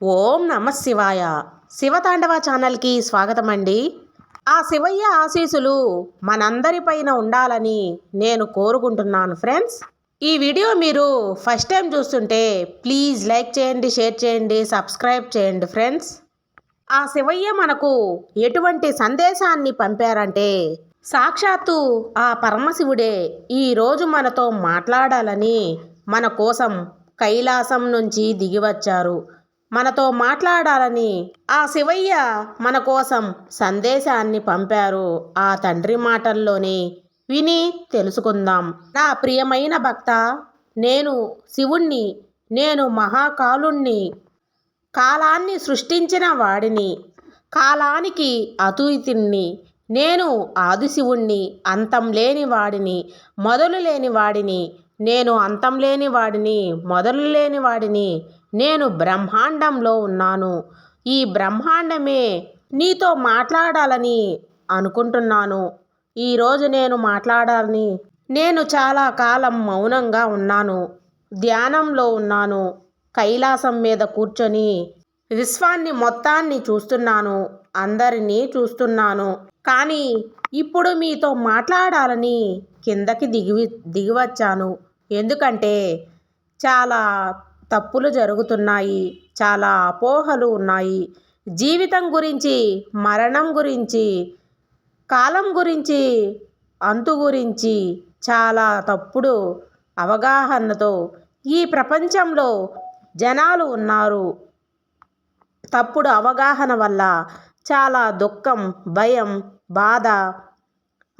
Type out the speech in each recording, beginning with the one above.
ఓం నమ శివాయ. శివతాండవ ఛానల్కి స్వాగతం అండి ఆ శివయ్య ఆశీసులు మనందరిపైన ఉండాలని నేను కోరుకుంటున్నాను ఫ్రెండ్స్. ఈ వీడియో మీరు ఫస్ట్ టైం చూస్తుంటే ప్లీజ్ లైక్ చేయండి షేర్ చేయండి సబ్స్క్రైబ్ చేయండి ఫ్రెండ్స్. ఆ శివయ్య మనకు ఎటువంటి సందేశాన్ని పంపారంటే సాక్షాత్తు ఆ పరమశివుడే ఈరోజు మనతో మాట్లాడాలని మన కోసం కైలాసం నుంచి దిగివచ్చారు మనతో మాట్లాడాలని ఆ శివయ్య మన కోసం సందేశాన్ని పంపారు. ఆ తండ్రి మాటల్లోనే విని తెలుసుకుందాం. నా ప్రియమైన భక్త నేను శివుణ్ణి నేను మహాకాలుణ్ణి కాలాన్ని సృష్టించిన వాడిని కాలానికి అతీతుణ్ణి నేను ఆదిశివుణ్ణి అంతం లేని వాడిని మొదలు లేని వాడిని నేను అంతం లేని వాడిని మొదలు లేని వాడిని నేను బ్రహ్మాండంలో ఉన్నాను. ఈ బ్రహ్మాండమే నీతో మాట్లాడాలని అనుకుంటున్నాను. ఈరోజు నేను మాట్లాడాలని నేను చాలా కాలం మౌనంగా ఉన్నాను. ధ్యానంలో ఉన్నాను. కైలాసం మీద కూర్చొని విశ్వాన్ని మొత్తాన్ని చూస్తున్నాను. అందరినీ చూస్తున్నాను. కానీ ఇప్పుడు మీతో మాట్లాడాలని కిందకి దిగి దిగివచ్చాను. ఎందుకంటే చాలా తప్పులు జరుగుతున్నాయి. చాలా అపోహలు ఉన్నాయి. జీవితం గురించి మరణం గురించి కాలం గురించి అంతు గురించి చాలా తప్పుడు అవగాహనతో ఈ ప్రపంచంలో జనాలు ఉన్నారు. తప్పుడు అవగాహన వల్ల చాలా దుఃఖం భయం బాధ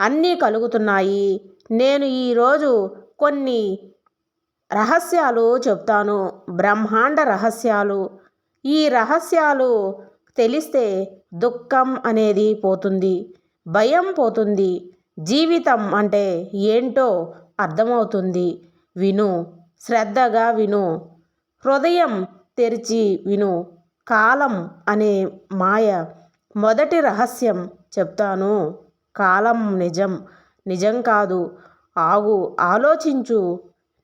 అన్నీ కలుగుతున్నాయి. నేను ఈరోజు కొన్ని రహస్యాలు చెప్తాను. బ్రహ్మాండ రహస్యాలు. ఈ రహస్యాలు తెలిస్తే దుఃఖం అనేది పోతుంది భయం పోతుంది. జీవితం అంటే ఏంటో అర్థమవుతుంది. విను శ్రద్ధగా విను. హృదయం తెరిచి విను. కాలం అనే మాయ మొదటి రహస్యం చెప్తాను. కాలం నిజం నిజం కాదు. ఆగు ఆలోచించు.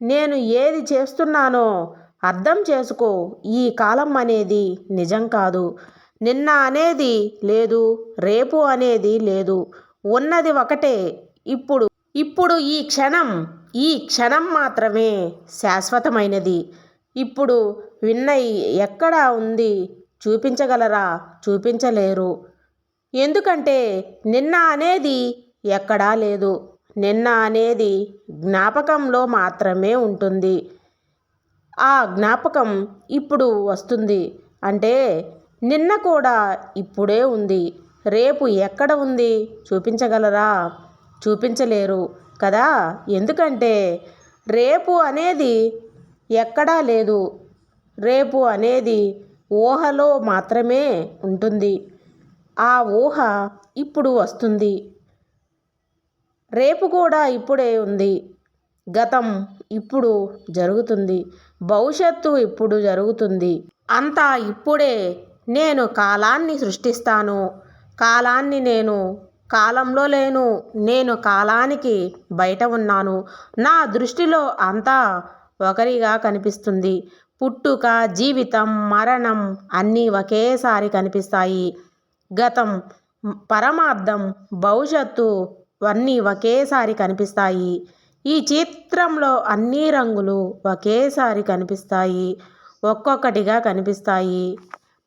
నేను ఏది చేస్తున్నానో అర్థం చేసుకో. ఈ కాలం అనేది నిజం కాదు. నిన్న అనేది లేదు రేపు అనేది లేదు. ఉన్నది ఒకటే. ఇప్పుడు ఇప్పుడు ఈ క్షణం ఈ క్షణం మాత్రమే శాశ్వతమైనది. ఇప్పుడు విన్న ఎక్కడ ఉంది? చూపించగలరా? చూపించలేరు. ఎందుకంటే నిన్న అనేది ఎక్కడా లేదు. నిన్న అనేది జ్ఞాపకంలో మాత్రమే ఉంటుంది. ఆ జ్ఞాపకం ఇప్పుడు వస్తుంది. అంటే నిన్న కూడా ఇప్పుడే ఉంది. రేపు ఎక్కడ ఉంది? చూపించగలరా? చూపించలేరు కదా? ఎందుకంటే రేపు అనేది ఎక్కడా లేదు. రేపు అనేది ఊహలో మాత్రమే ఉంటుంది. ఆ ఊహ ఇప్పుడు వస్తుంది. రేపు కూడా ఇప్పుడే ఉంది. గతం ఇప్పుడు జరుగుతుంది. భవిష్యత్తు ఇప్పుడు జరుగుతుంది. అంతా ఇప్పుడే నేను కాలాన్ని సృష్టిస్తాను. కాలాన్ని నేను కాలంలో లేను. నేను కాలానికి బయట ఉన్నాను. నా దృష్టిలో అంతా ఒకరిగా కనిపిస్తుంది. పుట్టుక జీవితం మరణం అన్నీ ఒకేసారి కనిపిస్తాయి. గతం పరమార్థం భవిష్యత్తు అన్నీ ఒకేసారి కనిపిస్తాయి. ఈ చిత్రంలో అన్ని రంగులు ఒకేసారి కనిపిస్తాయి. ఒక్కొక్కటిగా కనిపిస్తాయి.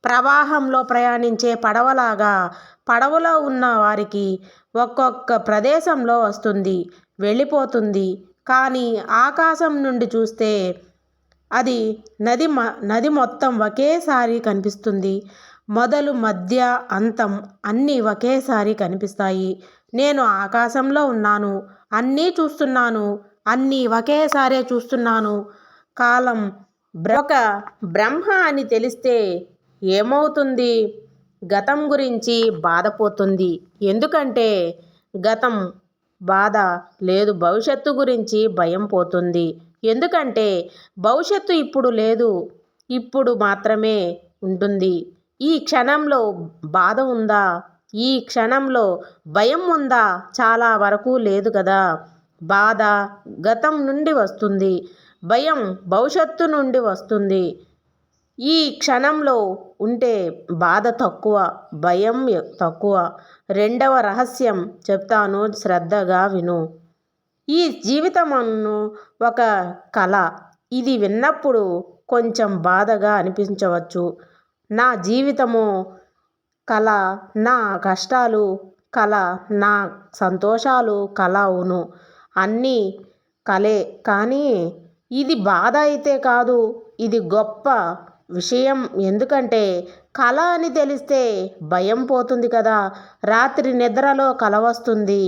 ప్రవాహంలో ప్రయాణించే పడవలాగా పడవలో ఉన్న వారికి ఒక్కొక్క ప్రదేశంలో వస్తుంది వెళ్ళిపోతుంది. కానీ ఆకాశం నుండి చూస్తే అది నది మ నది మొత్తం ఒకేసారి కనిపిస్తుంది. మొదలు మధ్య అంతం అన్నీ ఒకేసారి కనిపిస్తాయి. నేను ఆకాశంలో ఉన్నాను అన్నీ చూస్తున్నాను అన్నీ ఒకేసారే చూస్తున్నాను. కాలం ఒక బ్రహ్మ అని తెలిస్తే ఏమవుతుంది? గతం గురించి బాధపోతుంది. ఎందుకంటే గతం బాధ లేదు భవిష్యత్తు గురించి భయం పోతుంది. ఎందుకంటే భవిష్యత్తు ఇప్పుడు లేదు ఇప్పుడు మాత్రమే ఉంటుంది. ఈ క్షణంలో బాధ ఉందా? ఈ క్షణంలో భయం ఉందా? చాలా వరకు లేదు కదా బాధ గతం నుండి వస్తుంది. భయం భవిష్యత్తు నుండి వస్తుంది. ఈ క్షణంలో ఉంటే బాధ తక్కువ భయం తక్కువ. రెండవ రహస్యం చెప్తాను శ్రద్ధగా విను. ఈ జీవితమును ఒక కళ. ఇది విన్నప్పుడు కొంచెం బాధగా అనిపించవచ్చు. నా జీవితము కళ నా కష్టాలు కళ నా సంతోషాలు కళ అవును అన్నీ కలే. కానీ ఇది బాధ అయితే కాదు ఇది గొప్ప విషయం. ఎందుకంటే కళ అని తెలిస్తే భయం పోతుంది కదా. రాత్రి నిద్రలో కల వస్తుంది.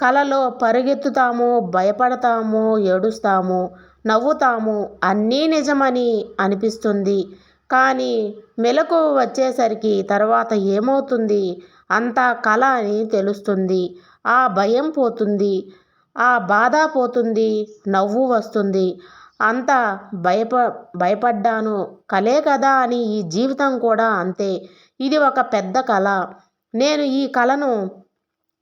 కలలో పరిగెత్తుతాము భయపడతాము ఏడుస్తాము నవ్వుతాము. అన్నీ నిజమని అనిపిస్తుంది. కానీ మెలకు వచ్చేసరికి తర్వాత ఏమవుతుంది? అంతా కళ అని తెలుస్తుంది. ఆ భయం పోతుంది. ఆ బాధ పోతుంది. నవ్వు వస్తుంది. అంత భయప భయపడ్డాను. కలే కదా అని ఈ జీవితం కూడా అంతే. ఇది ఒక పెద్ద కళ నేను ఈ కళను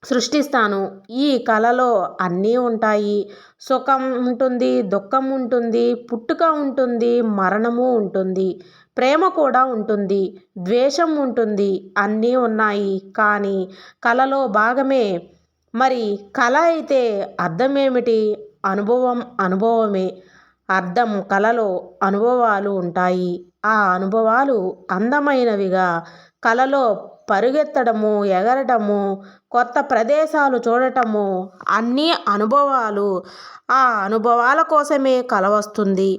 సృష్టిస్తాను. ఈ కళలో అన్నీ ఉంటాయి. సుఖం ఉంటుంది దుఃఖం ఉంటుంది పుట్టుక ఉంటుంది మరణము ఉంటుంది. ప్రేమ కూడా ఉంటుంది ద్వేషం ఉంటుంది అన్నీ ఉన్నాయి. కానీ కళలో భాగమే. మరి కళ అయితే అర్థమేమిటి? అనుభవం అనుభవమే. అర్థం కళలో అనుభవాలు ఉంటాయి. ఆ అనుభవాలు అందమైనవిగా కళలో పరుగెత్తడము ఎగరటము కొత్త ప్రదేశాలు చూడటము అన్నీ అనుభవాలు. ఆ అనుభవాల కోసమే కల వస్తుంది.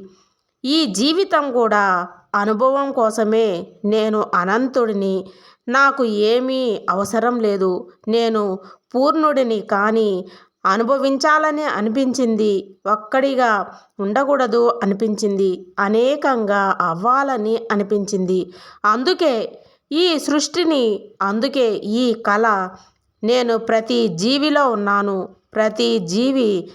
ఈ జీవితం కూడా అనుభవం కోసమే నేను అనంతుడిని. నాకు ఏమీ అవసరం లేదు. నేను పూర్ణుడిని కానీ అనుభవించాలని అనిపించింది. ఒక్కడిగా ఉండకూడదు అనిపించింది. అనేకంగా అవ్వాలని అనిపించింది. అందుకే ఈ సృష్టిని అందుకే ఈ కళ నేను ప్రతి జీవిలో ఉన్నాను. ప్రతి జీవి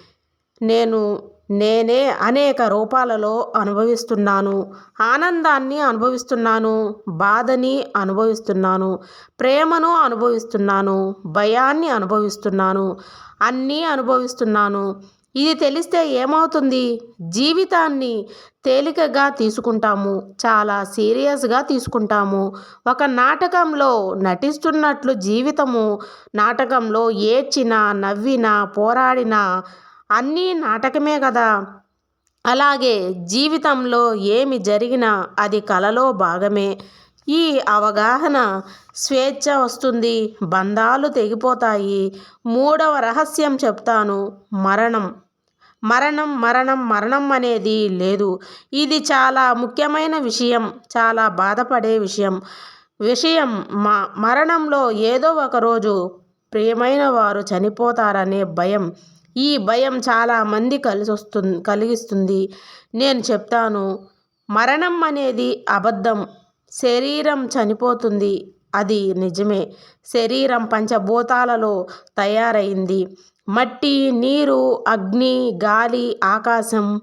నేను నేనే అనేక రూపాలలో అనుభవిస్తున్నాను ఆనందాన్ని అనుభవిస్తున్నాను బాధని అనుభవిస్తున్నాను ప్రేమను అనుభవిస్తున్నాను భయాన్ని అనుభవిస్తున్నాను అన్నీ అనుభవిస్తున్నాను. ఇది తెలిస్తే ఏమవుతుంది? జీవితాన్ని తేలికగా తీసుకుంటాము చాలా సీరియస్గా తీసుకుంటాము. ఒక నాటకంలో నటిస్తున్నట్లు జీవితము నాటకంలో ఏడ్చినా నవ్వినా పోరాడినా అన్నీ నాటకమే కదా అలాగే జీవితంలో ఏమి జరిగినా అది కలలో భాగమే. ఈ అవగాహన స్వేచ్ఛ వస్తుంది బంధాలు తెగిపోతాయి. మూడవ రహస్యం చెప్తాను మరణం. మరణం మరణం మరణం అనేది లేదు. ఇది చాలా ముఖ్యమైన విషయం చాలా బాధపడే విషయం. విషయం మా మరణంలో ఏదో ఒకరోజు ప్రియమైన వారు చనిపోతారనే భయం. ఈ భయం చాలా మంది కలిసి వస్తుంది కలిగిస్తుంది. నేను చెప్తాను మరణం అనేది అబద్ధం. శరీరం చనిపోతుంది. అది నిజమే. శరీరం పంచభూతాలలో తయారైంది. మట్టి నీరు అగ్ని గాలి ఆకాశం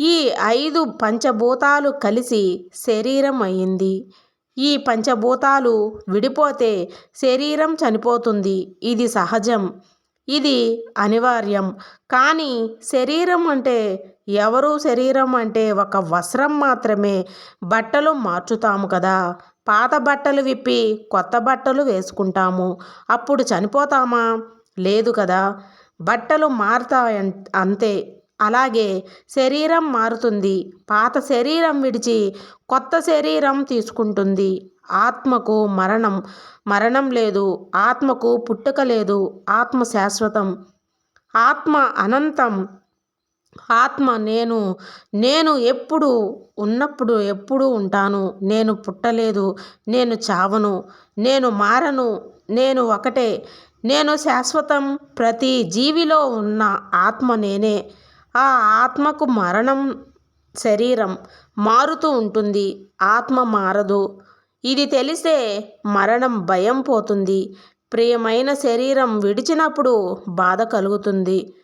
ఈ ఐదు పంచభూతాలు కలిసి శరీరం అయింది. ఈ పంచభూతాలు విడిపోతే శరీరం చనిపోతుంది. ఇది సహజం. ఇది అనివార్యం. కానీ శరీరం అంటే ఎవరు శరీరం అంటే ఒక వస్త్రం మాత్రమే. బట్టలు మార్చుతాము కదా. పాత బట్టలు విప్పి కొత్త బట్టలు వేసుకుంటాము. అప్పుడు చనిపోతామా? లేదు కదా. బట్టలు మారుతా అంతే. అలాగే శరీరం మారుతుంది. పాత శరీరం విడిచి కొత్త శరీరం తీసుకుంటుంది. ఆత్మకు మరణం మరణం లేదు ఆత్మకు పుట్టుక లేదు ఆత్మ శాశ్వతం. ఆత్మ అనంతం. ఆత్మ నేను నేను ఎప్పుడు ఉన్నప్పుడు ఎప్పుడు ఉంటాను. నేను పుట్టలేదు నేను చావను నేను మారను నేను ఒకటే. నేను శాశ్వతం. ప్రతి జీవిలో ఉన్న ఆత్మ నేనే. ఆ ఆత్మకు మరణం శరీరం మారుతూ ఉంటుంది. ఆత్మ మారదు. ఇది తెలిస్తే మరణం భయం పోతుంది. ప్రియమైన శరీరం విడిచినప్పుడు బాధ కలుగుతుంది.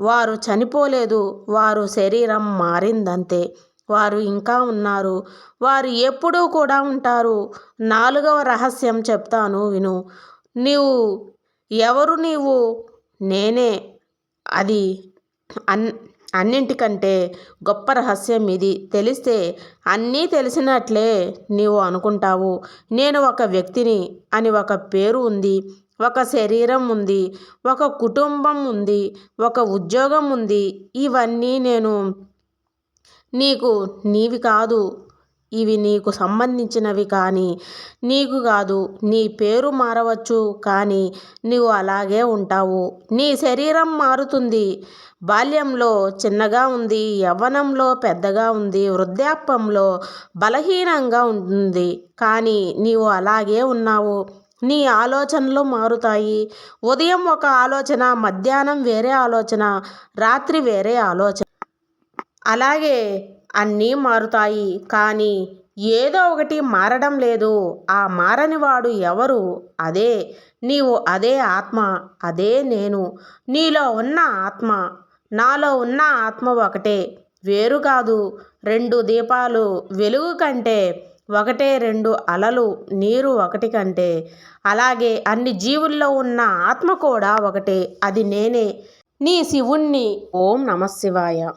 వారు చనిపోలేదు. వారు శరీరం మారిందంతే. వారు ఇంకా ఉన్నారు. వారు ఎప్పుడూ కూడా ఉంటారు. నాలుగవ రహస్యం చెప్తాను విను. నీవు ఎవరు నీవు? నేనే. అది అన్ అన్నింటికంటే గొప్ప రహస్యం ఇది. తెలిస్తే అన్నీ తెలిసినట్లే నీవు అనుకుంటావు. నేను ఒక వ్యక్తిని అని ఒక పేరు ఉంది ఒక శరీరం ఉంది ఒక కుటుంబం ఉంది ఒక ఉద్యోగం ఉంది. ఇవన్నీ నేను నీకు నీవి కాదు. ఇవి నీకు సంబంధించినవి కానీ నీకు కాదు. నీ పేరు మారవచ్చు కానీ నీవు అలాగే ఉంటావు. నీ శరీరం మారుతుంది. బాల్యంలో చిన్నగా ఉంది యవ్వనంలో పెద్దగా ఉంది వృద్ధాప్యంలో బలహీనంగా ఉంటుంది కానీ నీవు అలాగే ఉన్నావు. నీ ఆలోచనలు మారుతాయి. ఉదయం ఒక ఆలోచన మధ్యాహ్నం వేరే ఆలోచన రాత్రి వేరే ఆలోచన. అలాగే అన్నీ మారుతాయి. కానీ ఏదో ఒకటి మారడం లేదు. ఆ మారని వాడు ఎవరు? అదే. నీవు అదే ఆత్మ అదే నేను. నీలో ఉన్న ఆత్మ. నాలో ఉన్న ఆత్మ ఒకటే. వేరు కాదు. రెండు దీపాలు వెలుగు కంటే ఒకటే రెండు అలలు నీరు ఒకటి కంటే. అలాగే అన్ని జీవుల్లో ఉన్న ఆత్మ కూడా ఒకటే. అది నేనే. నీ శివుణ్ణి. ఓం నమశివాయ.